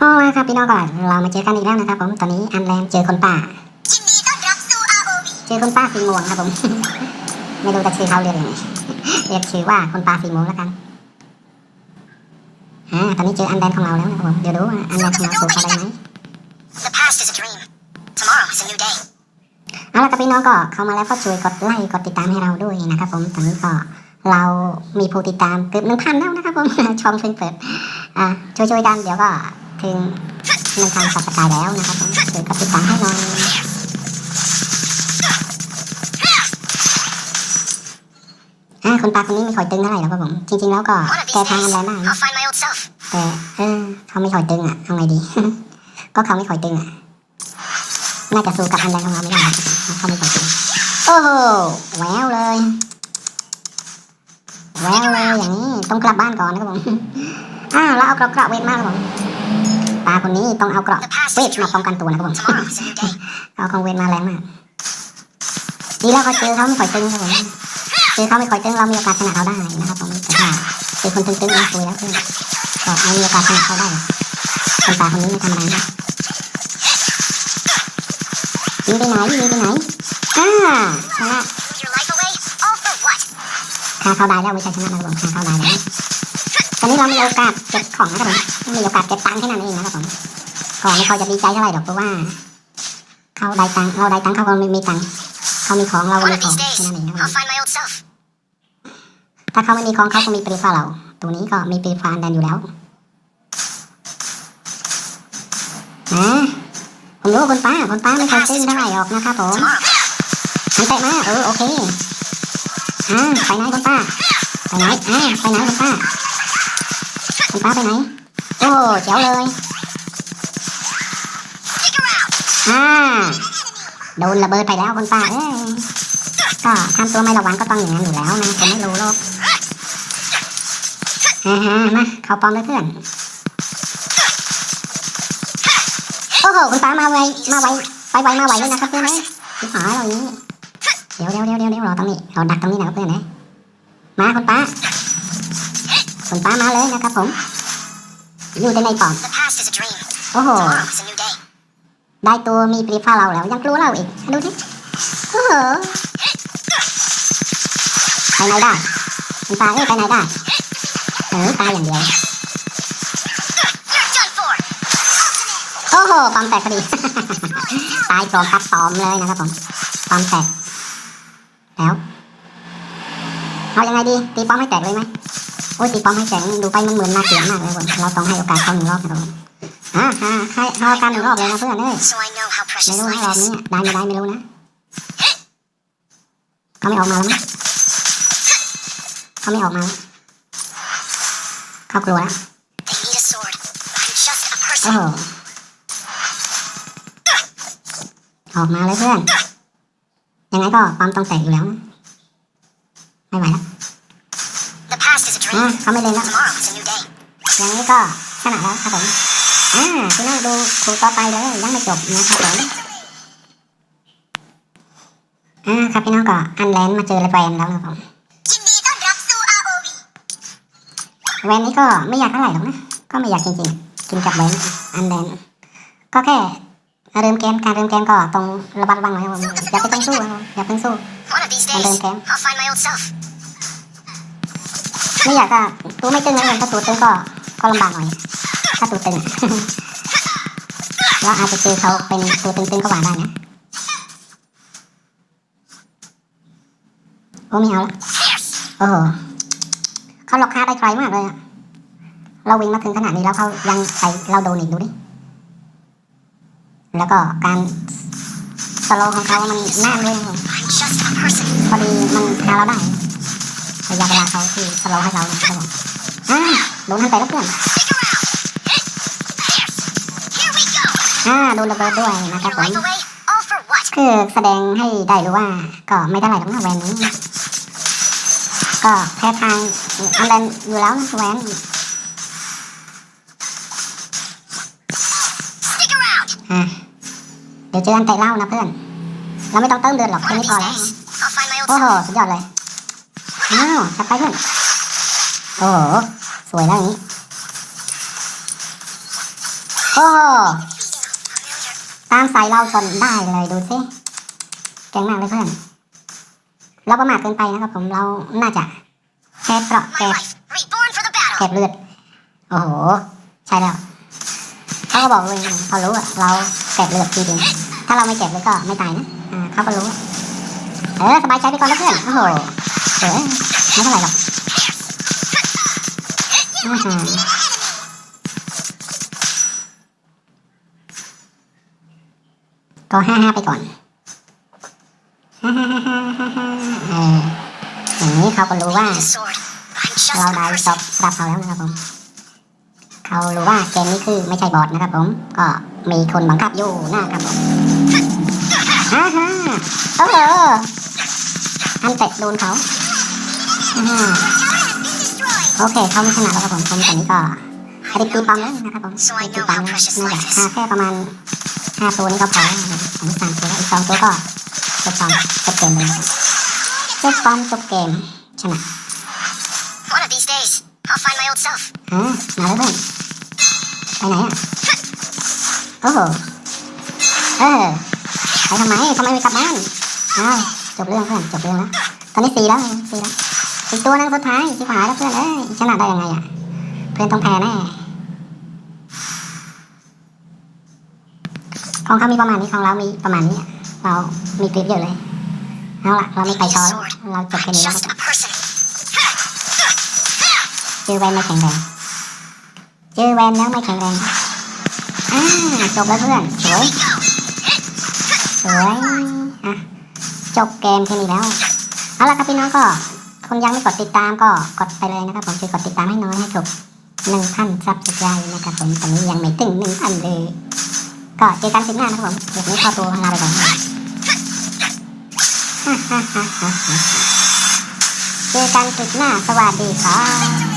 โอ้ยครับพี่น้องก่อนเรามาเจอกันอีกแล้วนะครับผมตอนนี้อันแลนเจอคนป่ายินดีต้อนรับสู่ ROV เจอคนป่าสีม่วงครับผม ไม่รู้จะชื่อเขาเรียกยังไงเรียกชื่อว่าคนป่าสีม่วงแล้วกันอ่าตอนนี้เจออันแลนของเราแล้วนะครับผมเดี๋ยวดูว่าอันแลนของเราสู้เขาได้ไหม The past is a dream tomorrow is a new day เอาละครับพี่น้องก็เข้ามาแล้วก็ช่วยกดไลค์กดติดตามให้เราด้วยนะครับผมตอนนี้ก็เรามีผู้ติดตามเกือบหนึ่งพันแล้วนะครับผมช่องเพิ่งเปิดอ่าช่วยๆกันเดี๋ยวก็ ถึงหนึ่งพันสับสกายแล้วนะครับผมช่วยกดติดตามให้หน่อยอ่าคนตาคนนี้ไม่ค่อยตึงเท่าไหร่หรอกครับผม จริง ๆ แล้วก็ One of แก้ these ทางอันแร days งได้ I'll นะ find my old self แต่เออเขาไม่ค่อยตึงอะเอาไงดี ก็เขาไม่ค่อยตึงอะน่าจะสู้กับอันแรงของเราไม่ได้ครับเขาไม่ค่อยตึงโอ้โหแววเลยแววเลยอย่างนี้ต้องกลับบ้านก่อนนะครับผมอ้าวแล้วเอาเกราะเกราะเวทมากครับผม ตาคนนี้ต้องเอาเกราะ The past เว is ท a มา dream ป้องกันตัวนะครับผม tomorrow is a new day เอาของเวทมาแรงมากดีแล้วเขาเจอเขาไม่ค่อยตึงครับผมเจอเขาไม่ค่อยตึงเรามีโอกาสชนะเขาได้นะครับผมแต่ถ้าเจอคนตึงๆเราคุยแล้วเพื่อนก็ไม่มีโอกาสชนะเขาได้คนตาคนนี้ไม่ธรรมดานะยิงไปไหนยิงไปไหนอ่าชนะ Give your life away all for what ฆ่าเขาได้แล้วไม่ใช่ชนะนะครับผมฆ่าเขาได้แล้ว ตอนนี้เรามีโอกาสเก็บของนะครับผมมีโอกาสเก็บตังค์แค่นั้นเองนะครับผมก็ไม่ค่อยจะดีใจเท่าไหร่หรอกเพราะว่าเขาได้ตังค์เราได้ตังค์เขาก็ไม่มีตังค์เขามีของเราก็ One มี of ของ these แค่ days นั้นเองนะครับผ I'll ม find my old self ถ้าเขาไม่มีของเขาก็มีปรีฟ้าเรา ตัวนี้ก็มีปรีฟ้าอันแดนอยู่แล้วนะผมรู้ว่าคนป้าคนป้าไม่เคยตึ้งเท่าไหร่หรอกนะครับผม tomorrow หันเตะมาเออโอเคอ่าไปไหนคนป้าไปไหนอ่าไปไหนคนป้า คนป้าไปไหน โอ้เจ๋วเลย stick around อ่าโดนระเบิดไปแล้วคนป้าเอ้ยก็ทำตัวไม่ระวังก็ต้องอย่างนั้นอยู่แล้วนะผมไม่รู้หรอกอ่าฮะมาเข้าปอมเลยเพื่อนโอ้โหคุณป้ามาไวมาไวไปไวมาไวเลยนะครับเพื่อนเอ้ยชิบหายเราอย่างนี้เดี๋ยวเดี๋ยวเดี๋ยวเดี๋ยวเดี๋ยวรอตรงนี้เราดักตรงนี้นะครับเพื่อนนะมาคุณป้า คุณป้ามาเลยนะครับผม อยู่แต่ในปอม the past is a dream โอ้โห tomorrow is a new day ได้ตัวมีปรีฟ้าเราแล้ว ยังกลัวเราอีก ดูสิโอ้โหไปไหนได้คุณตาเอ้ยไปไหนได้เออตายอย่างเดียว you're done for โอ้โหปอมแตกพอดี ตายพร้อมครับปอมเลยนะครับผมปอมแตกแล้ว เอายังไงดี ตีปอมให้แตกเลยไหมโอ้ยตีป้อมให้แตกดูไปมันเหมือนนาเกียมากเลยผมเราต้องให้โอกาสเขาหนึ่งรอบนะครับผมอ่าฮะให้ให้โอกาสหนึ่งรอบเลยนะเพื่อนเอ้ยไม่รู้นะ life รอบนี้ได้ไม่ได้ไม่รู้นะเขาไม่ออกมาแล้วมั้งเขาไม่ออกมาแล้วเขากลัวแล้วโอ้โหออกมาเลยเพื่อนยังไงก็ปั๊มต้องแตกอยู่แล้วนะไม่ไหวแล้ว the past is a อะ dream เขาไม่เล่นแล้วอย่างนี้ก็ชนะแล้วครับผมอ่าที่น่าดูครูต่อไปเลยยังไม่จบนะครับผมอ่าครับพี่น้องก็อันแลนมาเจอแวนแล้วครับผมยินดีต้อนรับแวนนี้ก็ไม่อยากเท่าไหร่หรอกนะก็ไม่อยากจริงๆกินกับแวนอันแดนก็แค่เริ่มเกมการเริ่มเกมก็ต้องระมัดระวังหน่อยครับผมอย่าไปต้องสู้ครับผมอย่าเพิ่งสู้ one of these And days then, okay. I'll find my old self ไม่อยากก็ตัวไม่ตึงนะถ้าตัวตึงก็ก็ลำบากหน่อย ถ้าตัวตึงเราอาจจะเจอเขาเป็นตัวตึงๆก็ว่าได้นะโอ้ไม่เอาละโอ้โหเขาล็อกคาได้ไกลมากเลยอะเราวิ่งมาถึงขนาดนี้แล้วเขายังใส่เราโดนอีกดูดิ แล้วก็การสโลของเขามันนาเลยพอดีมันหาเราได้ ระยะเวลาเขาที่สโลว์ให้เรานะครับผมอ่าโดนทันไปแล้วเพื่อน here we go อ่าโดนระเบิดด้วยนะครับ your ผม life away all for what คือแสดงให้ได้รู้ว่าก็ไม่ได้หรอกนะแวนนี้ ก็แพ้ทางอันแลนอยู่แล้วนะแวน stick around อ่าเดี๋ยวเจออันเตะเหล่านะเพื่อน เราไม่ต้องเติมเดือนหรอก one แค่ of นี้ these พอแล้ว days I'll find my old โอ้โห self สุดยอดเลย อ้าวจัดไปเพื่อนโอ้โหสวยแล้วอย่างนี้โอ้โอ้โหตามใส่เราชนได้เลยดูสิเก่งมากเลยเพื่อน เราประมาทเกินไปนะครับผมเราน่าจะแค่เปราะ My แกะ life, reborn for the battle. เก็บเลือด โอ้โห ใช่แล้วเขาก็บอกเลยนะเขารู้อะเราเก็บเลือดจริงๆถ้าเราไม่เก็บเลยก็ไม่ตายนะอ่าเขาก็รู้อะเออสบายใจไปก่อนนะเพื่อน โอ้โห เออไม่เท่าไหร่หรอกอื้อหือก็ห้าห้าไปก่อนฮ่าฮ่าฮ่าฮ่าฮ่าฮ่าเอออย่างนี้เขาก็รู้ว่า The sword. I'm just เรา a ได้ person. จบรับเขาแล้วนะครับผม เขารู้ว่าเกมนี้คือไม่ใช่บอทนะครับผม ก็มีคนบังคับอยู่นะครับผมฮ่าฮ่าโอ้โหอันเตะโดนเขาฮ่าฮ่า โอเคเขาไม่ชนะแล้วครับผมผมตอนนี้ก็ไอ้ตีปั๊มแล้วนะครับผม So I ตี know ปั๊ม how น่า precious จะ life is. หาแค่ประมาณห้าตัวนี้ก็พอแล้วนะครับอันนี้สามตัวแล้วอีกสองตัวก็จบปั๊มจบเกมเลยนะครับจบปั๊มจบเกมชนะ One of these days, I'll find my old self. อ่ามาแล้วเพื่อนไปไหนอะโอ้โหเออไปทำไมทำไมไม่กลับบ้านอ้าวจบเรื่องเพื่อนจบเรื่องแล้วตอนนี้สี่แล้วสี่แล้ว อีกตัวนึงสุดท้ายที่หายแล้วเพื่อนเอ้ยชนะได้ยังไงอะ เพื่อนต้องแพ้แน่ของเขามีประมาณนี้ของเรามีประมาณนี้อะเรามีคลิปเยอะเลยเอาล่ะเราไม่ไปต่อแล้วเราจบ I'm แค่นี้แล้ว just a person. เจอแวนไม่แข็งแรงเจอแวนแล้วไม่แข็งแรงอ่าจบแล้วเพื่อนสวยสวยอะจบเกมแค่นี้แล้วเอาละครับพี่น้องก็ คนยังไม่กดติดตามก็กดไปเลยนะครับผมช่วยกดติดตามให้น้อยให้จบหนึ่งพันซับสไครต์นะครับผมตอนนี้ยังไม่ถึงหนึ่งพันเลย ก็เจอกันที่หน้านะครับผมเดี๋ยวนี้ขอตัวลาไปก่อนเจอกันคลิปหน้าสวัสดีครับ